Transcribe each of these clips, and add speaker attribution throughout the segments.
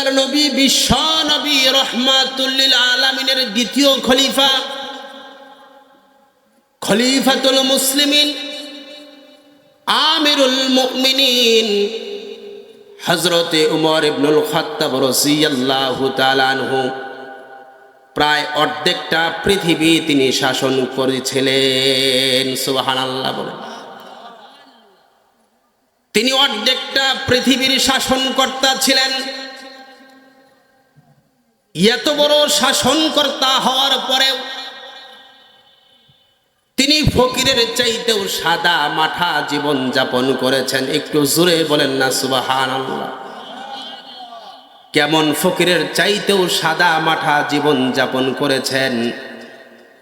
Speaker 1: আল্লাহর নবী, বিশ্ব নবী রহমাতুল্লিল আলমিনের দ্বিতীয় খলিফা। খলিফাতুল মুসলিমিন, আমিরুল মুমিনিন। হজরতে উমর ইবনুল খত্তাব রসিয়াল্লাহু তালানহু প্রায় অর্ধেকটা পৃথিবী তিনি শাসন করেছিলেন সুবাহান আল্লাহ বলেন। তিনি অর্ধেকটা পৃথিবীর শাসনকর্তা ছিলেন। এত বড় শাসনকর্তা হওয়ার পরেও তিনি ফকিরের চাইতেও সাদা মাঠা জীবন যাপন করেছেন। একটু জোরে বলেন না সুবাহান কেমন ফকিরের চাইতেও সাদা মাঠা জীবন যাপন করেছেন?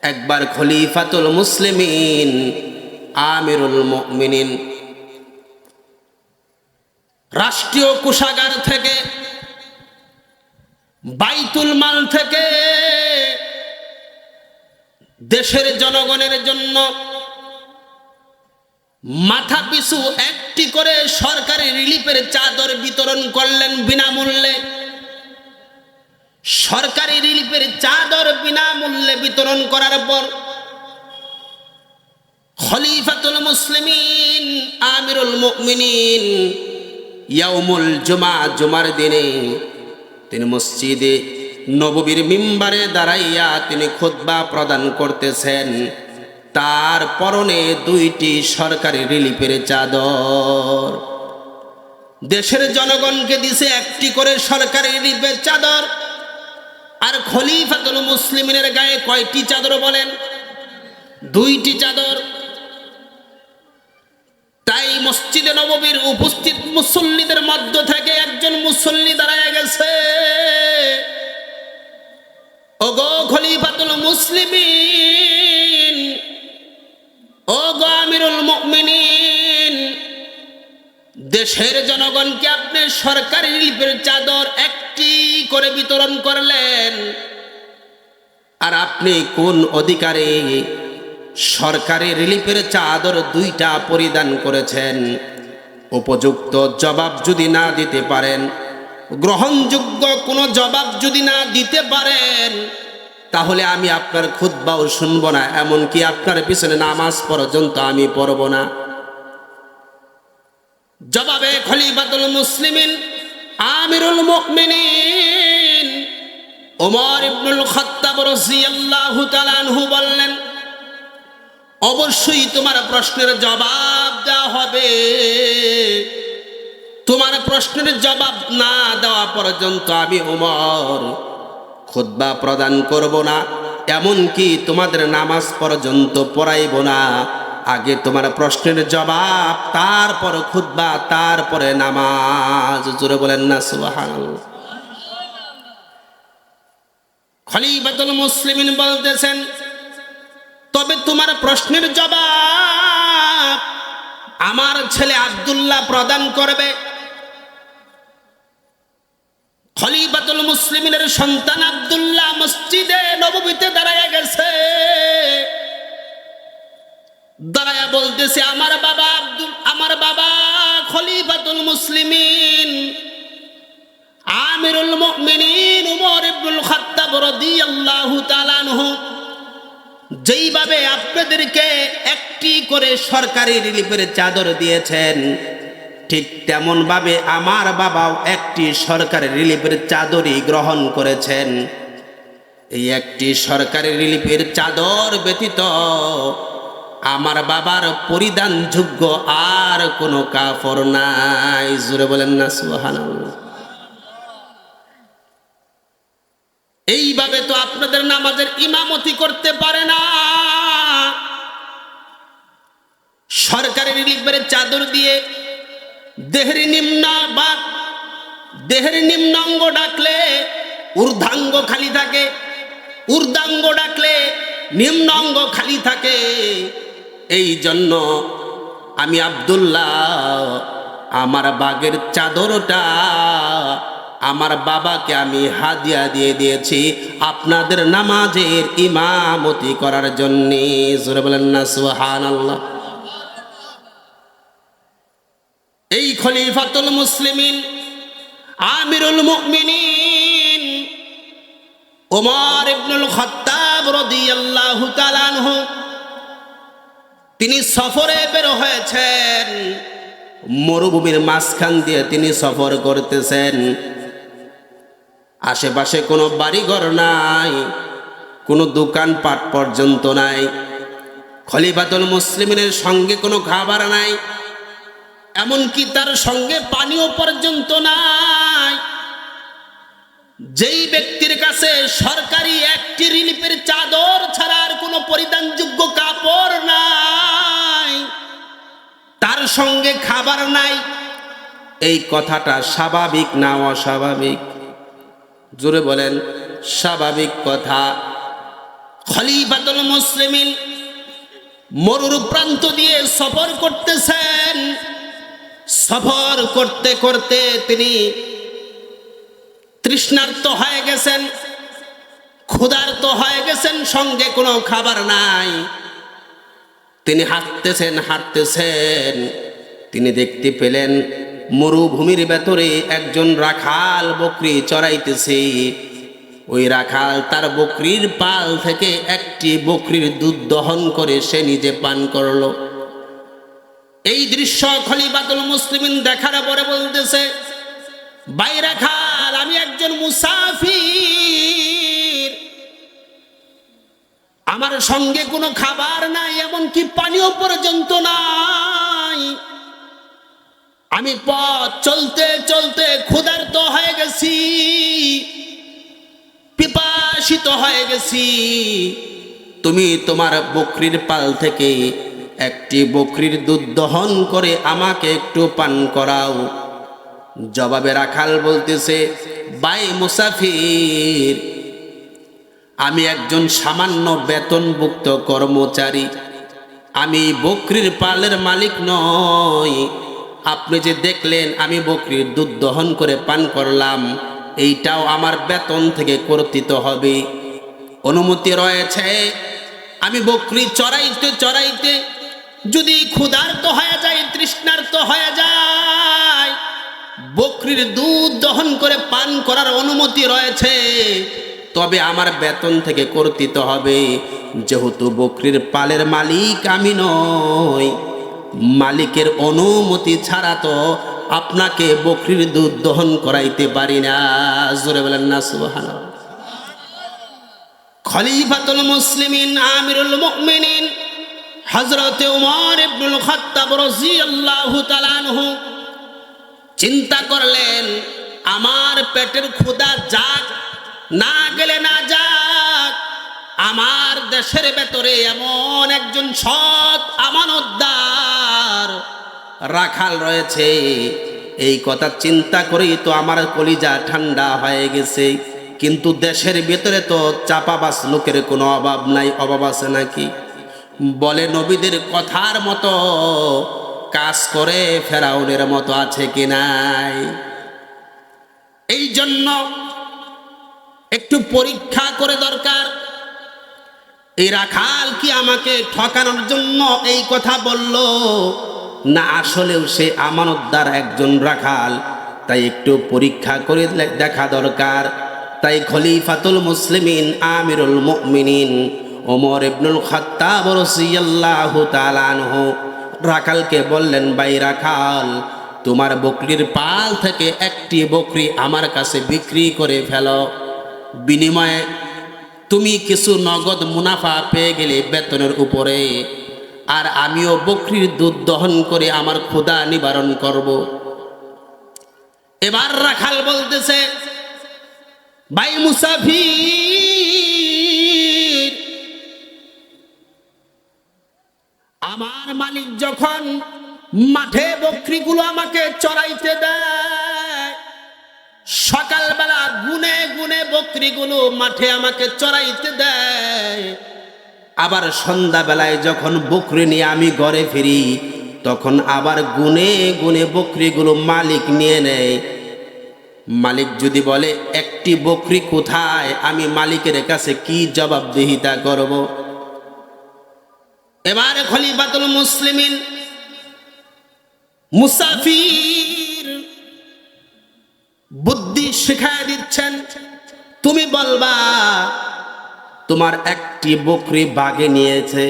Speaker 1: একবার খলিফাতুল মুসলিমিন, আমিরুল মুমিনিন। রাষ্ট্রীয় কোষাগার থেকে বাইতুল মাল থেকে দেশের জনগণের জন্য মাথা পিছু একটি করে সরকারি রিলিফের চাদর বিতরণ করলেন বিনামূল্যে। সরকারি রিলিফের চাদর বিনামূল্যে বিতরণ করার পর খলিফাতুল মুসলিমিন, আমিরুল মুমিনিন, ইয়াউমুল জুমা, জুমার দিনে তিনি মসজিদে নববীর মিম্বারে দাঁড়াইয়া তিনি খুতবা প্রদান করতেছেন। তার পরনে দুইটি সরকারি রিলিফের চাদর। দেশের জনগণকে দিছে একটি করে সরকারি রিলিফের চাদর। আর খলিফাতুল মুসলিমের গায়ে কয়টি চাদর বলেন? দুইটি চাদর। মসজিদে নববীর উপস্থিত মুসল্লিদের মধ্য থেকে একজন মুসল্লি দাঁড়ায় গেছে। ওগো খলিফাতুল মুসলিমিন ও গো আমিরুল মুমিনিন, দেশের জনগণকে আপনি সরকারি রিলিফের চাদর একটি করে বিতরণ করলেন। আর আপনি কোন অধিকারে সরকারি রিলিফের চাদর দুইটা পরিধান করেছেন। উপযুক্ত জবাব যদি না দিতে পারেন, গ্রহণযোগ্য কোনো জবাব যদি না দিতে পারেন, তাহলে আমি আপনার খুদ্বাও শুনব না, এমনকি আপনার পিছনে নামাজ পর্যন্ত আমি পড়ব না। জবাবে খলিফাতুল মুসলিমিন, আমিরুল মুমিনিন ওমর ইবনুল খাত্তাব রাদিয়াল্লাহু তাআলা আনহু বললেন অবশ্যই তোমার প্রশ্নের জবাব দেওয়া হবে। তোমার প্রশ্নের জবাব না দেওয়া পর্যন্ত আমি উমর খুদ্া প্রদান করব না, এমনকি তোমাদের নামাজ পর্যন্ত পড়াইব না। আগে তোমার প্রশ্নের জবাব, তারপর খুদ্া তারপরে নামাজ। জুড়ে বলেন না সুবাহান খলিফাতুল মুসলিমিন বলতেছেন তবে তোমার প্রশ্নের জবাব আমার ছেলে আবদুল্লাহ প্রদান করবে। খলিফাতুল মুসলিমের সন্তান আবদুল্লাহ মসজিদে নবমীতে দাঁড়ায় গেছে। দাঁড়ায় বলতেছে, আমার বাবা আব্দুল, আমার বাবা খলিফাতুল মুসলিমিন। আমিরুল মুমিনিন উমর ইবনুল খাত্তাব রাদিয়াল্লাহু তাআলা আনহু যেইভাবে আপনাদেরকে একটি করে সরকারি রিলিফের চাদর দিয়েছেন, ঠিক তেমন ভাবে আমার বাবাও একটি সরকারি রিলিফের চাদরই গ্রহণ করেছেন। এই একটি সরকারি রিলিফের চাদর ব্যতীত আমার বাবার পরিধানযোগ্য আর কোনো কাপড় নাই। জুড়ে বলেন না সুহানাল্লাহ এইভাবে তো আপনাদের নামাজের ইমামতি করতে পারে না। সরকারি রিলিফের চাদর দিয়ে দেহের নিম্ন বা দেহের নিম্নাঙ্গ ডাকলে ঊর্ধ্বাঙ্গ খালি থাকে, ঊর্ধ্বাঙ্গ ডাকলে নিম্নাঙ্গ খালি থাকে। এই জন্য আমি আবদুল্লাহ, আমার বাগের চাদরটা আমার বাবাকে আমি হাদিয়া দিয়ে দিয়েছি আপনাদের নামাজের ইমামতি করার জন্য। আল্লাহ এই খলিফাতুল মুসলিমিন, আমিরুল মুমিনিন ওমর ইবনুল খত্তাব রাদিয়াল্লাহু তাআলা তিনি সফরে বের হয়েছেন। মরুভূমির মাঝখান দিয়ে তিনি সফর করতেছেন। আশেপাশে কোনো বাড়িঘর নাই, কোনো দোকানপাট পর্যন্ত নাই, খলিফাতুল মুসলিমের সঙ্গে কোনো খাবার নাই, এমনকি তার সঙ্গে পানীয় পর্যন্ত নাই। যেই ব্যক্তির কাছে সরকারি একটি রিলিফের চাদর ছাড়া আর কোনো পরিধানযোগ্য কাপড় নাই, তার সঙ্গে খাবার নাই, এই কথাটা স্বাভাবিক না অস্বাভাবিক? জোরে বলেন, স্বাভাবিক কথা। খলিফাতুল মুসলিমিন মরুর প্রান্ত দিয়ে সফর করতেছেন। সফর করতে করতে তিনি তৃষ্ণার্ত হয়ে গেছেন, ক্ষুধার্ত হয়ে গেছেন, সঙ্গে কোনো খাবার নাই। তিনি হাঁটতেছেন হাঁটতেছেন। তিনি দেখতে পেলেন মরুভূমির ভেতরে একজন রাখাল বকরি চড়াইতেছে। ওই রাখাল তার বকরির পাল থেকে একটি বকরির দুধ দহন করে সে নিজে পান করল। এই দৃশ্য খলিফাতুল মুসলিমিন দেখার পরে বলতেছে বাই রাখাল, আমি একজন মুসাফির। আমার সঙ্গে কোনো খাবার নাই, এমনকি পানীয় পর্যন্ত নাই। আমি পথ চলতে চলতে ক্ষুধার্ত হয়ে গেছি, পিপাসিত হয়ে গেছি। তুমি তোমার বকরির পাল থেকে একটি বকরির দুধ দহন করে আমাকে একটু পান করাও। জবাবে রাখাল বলতেছে, বাই মুসাফির, আমি একজন সামান্য বেতনভুক্ত কর্মচারী। আমি বকরির পালের মালিক নই আপনি যে দেখলেন আমি বকরির দুধ দহন করে পান করলাম, এইটাও আমার বেতন থেকে কর্তৃত হবে। অনুমতি রয়েছে, আমি বকরি চড়াইতে চড়াইতে যদি ক্ষুধার্ত হয়ে যায়, তৃষ্ণার্ত হয়ে যায়, বকরির দুধ দহন করে পান করার অনুমতি রয়েছে, তবে আমার বেতন থেকে কর্তৃত হবে। যেহেতু বকরির পালের মালিক আমি নই মালিকের অনুমতি ছাড়া তো আপনাকে বকরির দুধ দহন করাইতে পারি না। জোরে বলেন না সুবাহান খলিফাতুল মুসলিমিন, আমিরুল মুমিনিন, হযরতে উমর ইবনুল খাত্তাব রাদিয়াল্লাহু তাআলা আনহু চিন্তা করলেন, আমার পেটের ক্ষুধা যাক, না গেলে না যাক। আমার দেশের ভেতরে এমন একজন সৎ আমানতদার রাখাল রয়েছে। এই কথা চিন্তা করেই তো আমার কলিজা ঠান্ডা হয়ে গেছে। কিন্তু দেশের ভেতরে তো চাপাবাস লোকের কোনো অভাব নাই, অভাব আছে নাকি? বলে নবীদের কথার মতো কাজ করে ফেরাউনের মতো আছে কি নাই? এই জন্য একটু পরীক্ষা করে দরকার। এই রাখাল কি আমাকে ঠকানোর জন্য এই কথা বলল? না, আসলেও সে আমানতদার একজন রাখাল। তাই একটু পরীক্ষা করে দেখা দরকার। তাই খলিফাতুল মুসলিমিন, আমিরুল মুমিনিন, ওমর ইবনুল খাত্তাব রাদিয়াল্লাহু তাআলা আনহু রাখালকে বললেন, ভাই রাখাল, তোমার বকরির পাল থেকে একটি বকরি আমার কাছে বিক্রি করে ফেলো। বিনিময়ে তুমি কিছু নগদ মুনাফা পেয়ে গেলে বেতনের উপরে। আর আমিও বকরির দুধ দহন করে আমার ক্ষুদা নিবারণ করব। এবার রাখাল বলতেছে, ভাই মুসাফির, আমার মালিক যখন মাঠে বকরিগুলো আমাকে চড়াইতে দেয় সকালবেলা গুনে গুনে বকরিগুলো মাঠে আমাকে চড়াইতে দেয়। আবার সন্ধ্যাবেলায় যখন বকরি নিয়ে আমি ঘরে ফিরি, তখন আবার গুনে গুনে বকরিগুলো মালিক নিয়ে নেয়। মালিক যদি বলে, একটি বকরি কোথায়? আমি মালিকের কাছে কি জবাবদিহিতা করব? এবারে খলিফাতুল মুসলিমিন, মুসাফির বুদ্ধি শিখায় দিচ্ছেন। তুমি বলবা, তোমার একটি বকরি বাগে নিয়েছে,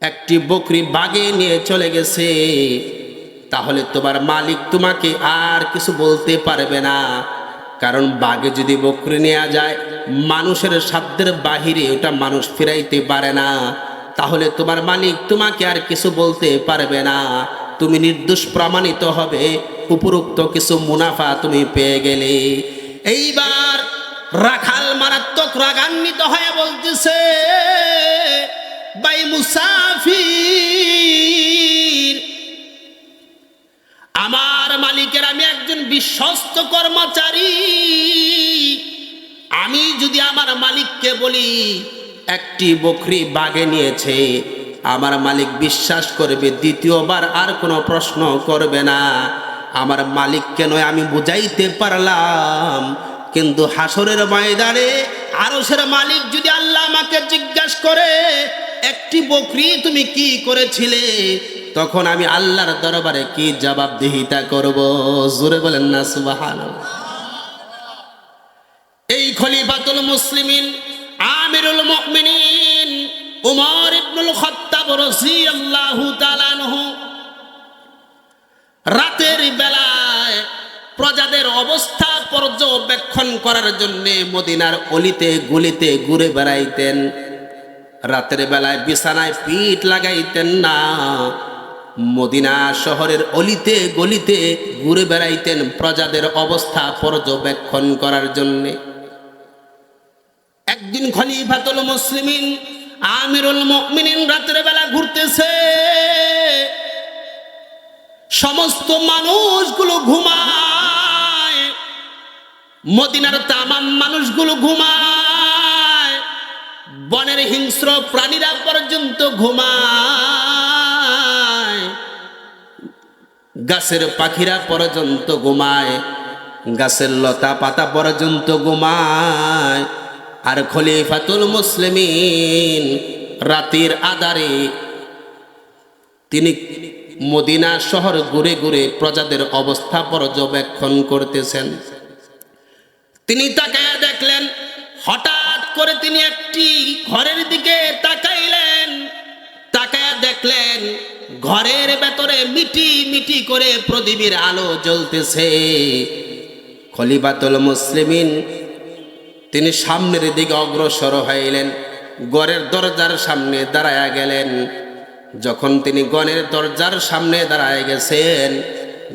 Speaker 1: একটি বকরি বাগে নিয়ে চলে গেছে। তাহলে তোমার মালিক তোমাকে আর কিছু বলতে পারবে না। কারণ বাগে যদি বকরি নেওয়া যায়, মানুষের সাধ্যের বাহিরে ওটা মানুষ ফিরাইতে পারে না। তাহলে তোমার মালিক তোমাকে আর কিছু বলতে পারবে না। তুমি নির্দোষ প্রমাণিত হবে। উপরোক্ত কিছু মুনাফা তুমি পেয়ে গেলে। এইবার রাখাল মারাত্মক রাগান্বিত হয়ে বলতেছে, বাই মুসাফির, আমার মালিকের আমি একজন বিশ্বস্ত কর্মচারী। আমি যদি আমার মালিককে বলি, একটি বকরি বাগে নিয়েছে আমার মালিক বিশ্বাস করবে, দ্বিতীয়বার আর কোনো প্রশ্ন করবে না। আমার মালিককে নয় আমি বুঝাইতে পারলাম? কিন্তু হাসরের ময়দানে আরসের মালিক যদি আল্লাহ আমাকে জিজ্ঞাসা করে, একটি বকরি তুমি কি করেছিলে? তখন আমি আল্লাহর দরবারে কি জবাবদিহিতা করব? জোরে বলেন না সুবাহান এই খলিফাতুল মুসলিমিন, আমিরুল মুমিনিন, উমর ইবনুল খাত্তাব রাতের বেলায় প্রজাদের অবস্থা পর্যবেক্ষণ করার জন্য মদিনার অলিতে গলিতে ঘুরে বেড়াইতেন। রাতের বেলায় বিছানায় পিঠ লাগাইতেন না। মদিনা শহরের অলিতে গলিতে ঘুরে বেড়াইতেন প্রজাদের অবস্থা পর্যবেক্ষণ করার জন্যে। একদিন খলিফাতুল মুসলিমিন আমিরুল মুমিনিন রাতের ঘুরতেছে। সমস্ত মানুষগুলো ঘুমায়। মদিনার তামাম মানুষগুলো ঘুমায়। বনের হিংস্র প্রাণীরা পর্যন্ত ঘুমায়। গাছের পাখিরা পর্যন্ত ঘুমায়। গাছের লতা পাতা পর্যন্ত ঘুমায়। আর খলিফাতুল মুসলিমিন রাতের আদারে তিনি মদিনা শহর ঘুরে ঘুরে প্রজাদের অবস্থা পর্যবেক্ষণ করতেছেন। তিনি তাকায় দেখলেন, হঠাৎ করে তিনি একটি ঘরের দিকে তাকাইলেন। তাকায় দেখলেন, ঘরের ভেতরে মিটি মিটি করে প্রদীপের আলো জ্বলতেছে। খলিফাতুল মুসলিমিন তিনি সামনের দিকে অগ্রসর হইলেন, গড়ের দরজার সামনে দাঁড়ায়া গেলেন। যখন তিনি গণের দরজার সামনে দাঁড়ায় গেছেন,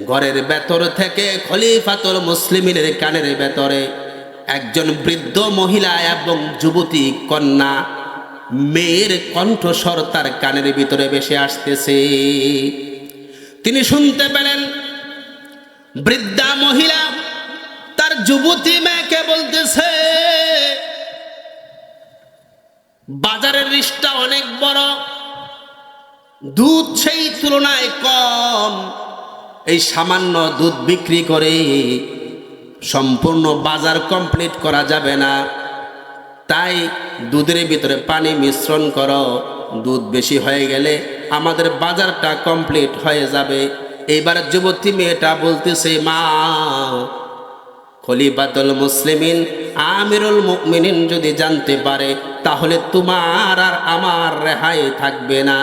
Speaker 1: ঘরের ভেতর থেকে খলিফাতুল মুসলিমিনের কানের ভেতরে একজন বৃদ্ধ মহিলা এবং যুবতী কন্যা মেয়ের কণ্ঠস্বর তার কানের ভিতরে বেশি আসতেছে। তিনি শুনতে পেলেন, বৃদ্ধা মহিলা তার যুবতী মেয়েকে বলতেছে বাজারের রিসটা অনেক বড়। দুধ সেই তুলনায় কম। এই সামান্য দুধ বিক্রি করে সম্পূর্ণ বাজার কমপ্লিট করা যাবে না। তাই দুধের ভিতরে পানি মিশ্রণ করো। দুধ বেশি হয়ে গেলে আমাদের বাজারটা কমপ্লিট হয়ে যাবে। এইবার যুবতী মেয়েটা বলতেছে, মা, খলিফাতুল মুসলিমিন, আমিরুল মুমিনিন যদি জানতে পারে তাহলে তোমার আর আমার রেহাই থাকবে না।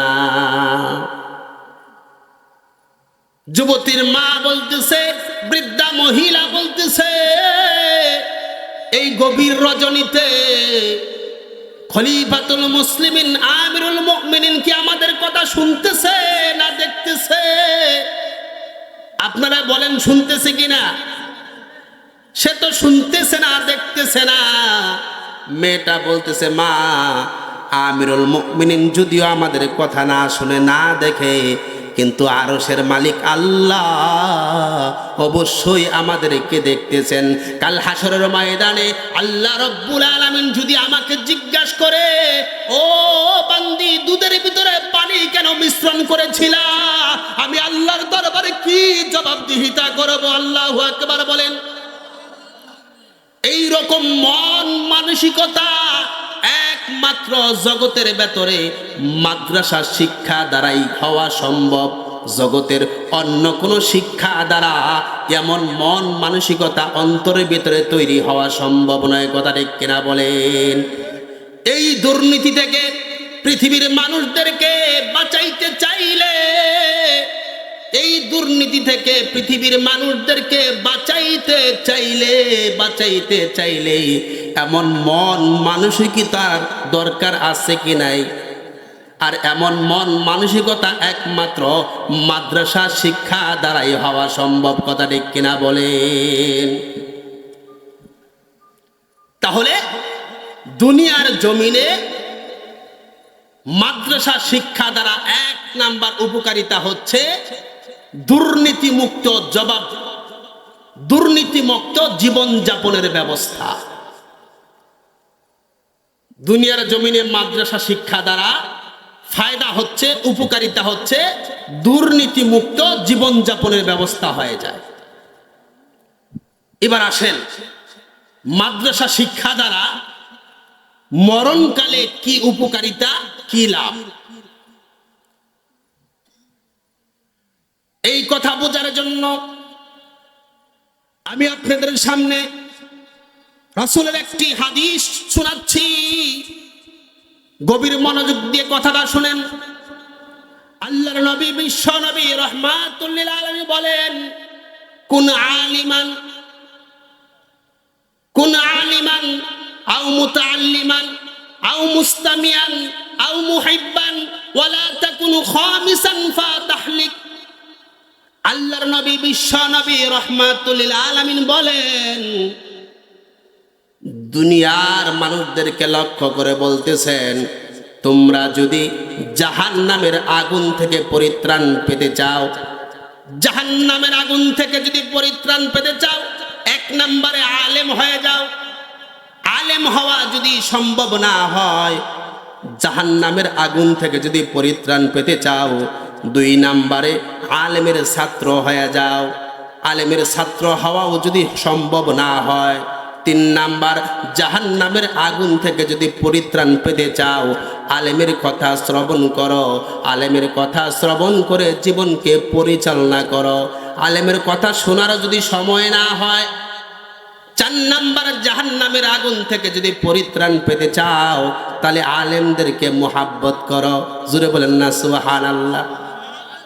Speaker 1: যুবতীর মা বলতেছে, বৃদ্ধা মহিলা বলতেছে, এই গভীর রজনীতে খলিফাতুল মুসলিমিন, আমিরুল মুমিনিন কি আমাদের কথা শুনতেছে না দেখতেছে? আপনারা বলেন শুনতেছে কিনা? সে তো শুনতেছে না, দেখতেছে না। মেয়েটা বলতেছে, মা, আমিরুল মুমিনিন যদিও আমাদের কথা না শুনে না দেখে, কিন্তু আরশের মালিক আল্লাহ অবশ্যই আমাদেরকে দেখতেছেন। কাল হাসরের ময়দানে আল্লাহ রব্বুল আলামিন যদি আমাকে জিজ্ঞাসা করে, ও বান্দি, দুধের ভিতরে পানি কেন মিশ্রণ করেছিলা? আমি আল্লাহর দরবারে কি জবাবদিহিতা করব? আল্লাহু আকবার বলেন। এই রকম মন মানসিকতা একমাত্র জগতের ভেতরে মাদ্রাসা শিক্ষা দ্বারাই হওয়া সম্ভব। জগতের অন্য কোনো শিক্ষা দ্বারা এমন মন মানসিকতা অন্তরের ভিতরে তৈরি হওয়া সম্ভব নয়, কথা ঠিক কিনা বলেন? এই দুর্নীতি থেকে পৃথিবীর মানুষদেরকে বাঁচাইতে চাইলে এই দুর্নীতি থেকে পৃথিবীর মানুষদেরকে বাঁচাইতে চাইলে বাঁচাইতে চাইলে এমন মন মানসিকতার দরকার আছে কি নাই? আর এমন মন মানসিকতা একমাত্র মাদ্রাসা শিক্ষা দ্বারাই হওয়া সম্ভব, কথা ঠিক কিনা বলেন? তাহলে দুনিয়ার জমিনে মাদ্রাসা শিক্ষা দ্বারা এক নাম্বার উপকারিতা হচ্ছে দুর্নীতিমুক্ত জবাব, দুর্নীতিমুক্ত জীবনযাপনের ব্যবস্থা। দুনিয়ার জমিনে মাদ্রাসা শিক্ষা দ্বারা ফায়দা হচ্ছে, উপকারিতা হচ্ছে, দুর্নীতিমুক্ত জীবনযাপনের ব্যবস্থা হয়ে যায়। এবার আসেন, মাদ্রাসা শিক্ষা দ্বারা মরণকালে কি উপকারিতা, কি লাভ? এই কথা বোঝার জন্য আমি আপনাদের সামনে রাসূলের একটি হাদিস শোনাচ্ছি। গভীর মনোযোগ দিয়ে কথাটা শুনেন। আল্লাহর নবী, বিশ্ব নবী রহমাতুল্লিল আলমী বলেন, কোন আলিমান কোন আলিমান, আও মুতাআল্লিমান, আও মুস্তামিয়ান, আও মুহিব্বান, ওয়ালা তাকুনু খামিসান ফাতাহলিক। আল্লাহর নবী, বিশ্ব নবী রহমাতুল্লিল আলামিন বলেন, দুনিয়ার মানুষদেরকে লক্ষ্য করে বলতেছেন, তোমরা যদি জাহান নামের আগুন থেকে পরিত্রাণ পেতে চাও জাহান নামের আগুন থেকে যদি পরিত্রাণ পেতে চাও, এক নম্বরে আলেম হয়ে যাও। আলেম হওয়া যদি সম্ভব না হয় জাহান নামের আগুন থেকে যদি পরিত্রাণ পেতে চাও, দুই নাম্বারে আলেমের ছাত্র হয়ে যাও। আলেমের ছাত্র হওয়াও যদি সম্ভব না হয়। তিন নাম্বার জাহান নামের আগুন থেকে যদি পরিত্রাণ পেতে চাও, আলেমের কথা শ্রবণ করো। আলেমের কথা শ্রবণ করে জীবনকে পরিচালনা করো। আলেমের কথা শোনার যদি সময় না হয় নাম্বার জাহান নামের আগুন থেকে যদি পরিত্রাণ পেতে চাও, তাহলে আলেমদেরকে মোহাব্বত করো। জুড়ে বলেন না সুহান আল্লাহ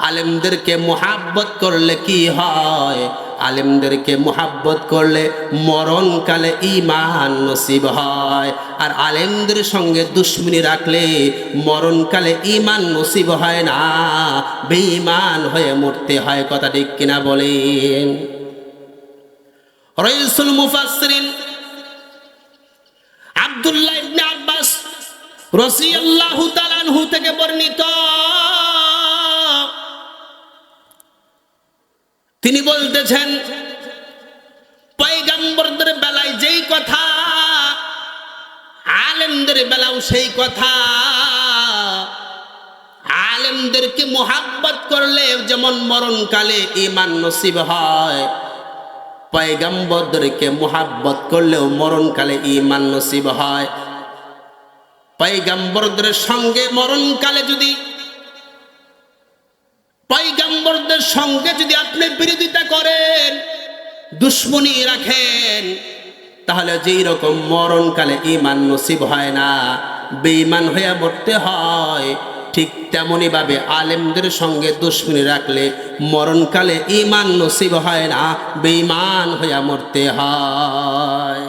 Speaker 1: আলেমদেরকে মোহাব্বত করলে কি হয়? আলেমদেরকে মোহাব্বত করলে মরণকালে ইমান নসিব হয়। আর আলেমদের সঙ্গে দুশ্মনী রাখলে মরণকালে ইমান নসিব হয় না। বেঈমান হয়ে মরতে হয়, কথা ঠিক কিনা বলেন। রাদিয়াল্লাহু তাআলা থেকে বর্ণিত। তিনি বলতেছেন, পয়গাম্বরদের বেলায় যেই কথা, আলেমদের বেলাও সেই কথা। আলেমদেরকে মোহাব্বত করলে যেমন মরণকালে ইমান নসিব হয়। পয়গাম্বরদেরকে মোহাব্বত করলেও মরণকালে ইমান নসিব হয়। পয়গাম্বরদের সঙ্গে মরণকালে যদি পয়গাম্বরদের সঙ্গে যদি আপনি বিরোধিতা করেন, দুশ্মনী রাখেন, তাহলে যেই রকম মরণকালে ইমান নসিব হয় না। বেঈমান হইয়া মরতে হয়। ঠিক তেমনইভাবে আলেমদের সঙ্গে দুশ্মনী রাখলে মরণকালে ইমান নসিব হয় না, বেঈমান হইয়া মরতে হয়।